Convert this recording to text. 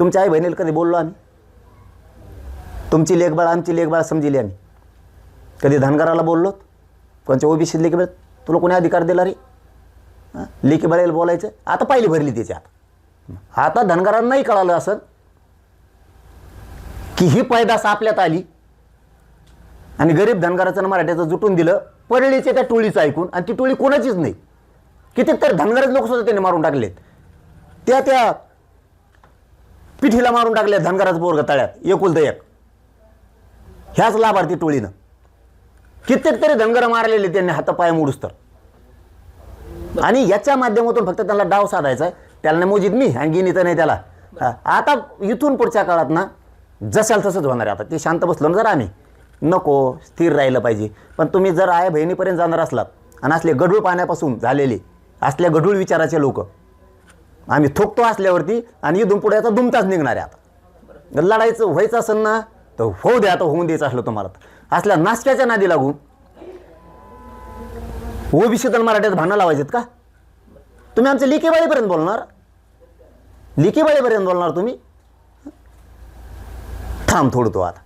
तुमच्या आई बहिणीला कधी बोललो आम्ही? तुमची लेखबाळ आमची लेखबाळ समजिली आम्ही. कधी धनगराला बोललो कोणच्या ओबीसी लेखबाळ तुला कोणी अधिकार दिला रे? हां? लेखीबाळेला बोलायचं? आता पाहिली भरली त्याची आता. आता धनगरांना नाही कळालं असं की ही पैदास आपल्यात आली. आणि गरीब धनगराचं मराठ्याचं जुटून दिलं परळीचे त्या टोळीचं ऐकून आणि ती टोळी कोणाचीच नाही. कितीतरी तर धनगरच लोकसुद्धा त्यांनी मारून टाकलेत. त्या त्या पिठीला मारून टाकले धनगराचं पोरग तळ्यात एकुलत एक. ह्याच लाभार्थी टोळीनं. कित्येक तरी धनगर मारलेले त्यांनी हातापाय मोडूस तर. आणि याच्या माध्यमातून फक्त त्यांना डाव साधायचा आहे. त्याला नाही मोजित मी आणि गिनी तर नाही त्याला. आता इथून पुढच्या काळात ना जशाल तसंच होणार आहे. आता ते शांत बसलो ना जर आम्ही. नको स्थिर राहिलं पाहिजे. पण तुम्ही जर आया बहिणीपर्यंत जाणार असलात आणि असले गढूळ पाण्यापासून झालेले असल्या गढूळ विचाराचे लोक आम्ही थोकतो असल्यावरती आणि इथून पुढे आता दुमताच निघणार आहे आता. लढायचं व्हायचं असेल ना तर होऊ द्या आता होऊन द्यायचं असलं तुम्हाला असल्या नाश्त्याच्या नादी लागून ओबीसी तर मराठ्यात भांडणं लावायचेत का? तुम्ही आमच्या लिकेबाळीपर्यंत बोलणार? लिकेबाळीपर्यंत बोलणार तुम्ही? थांब थोडतो आता.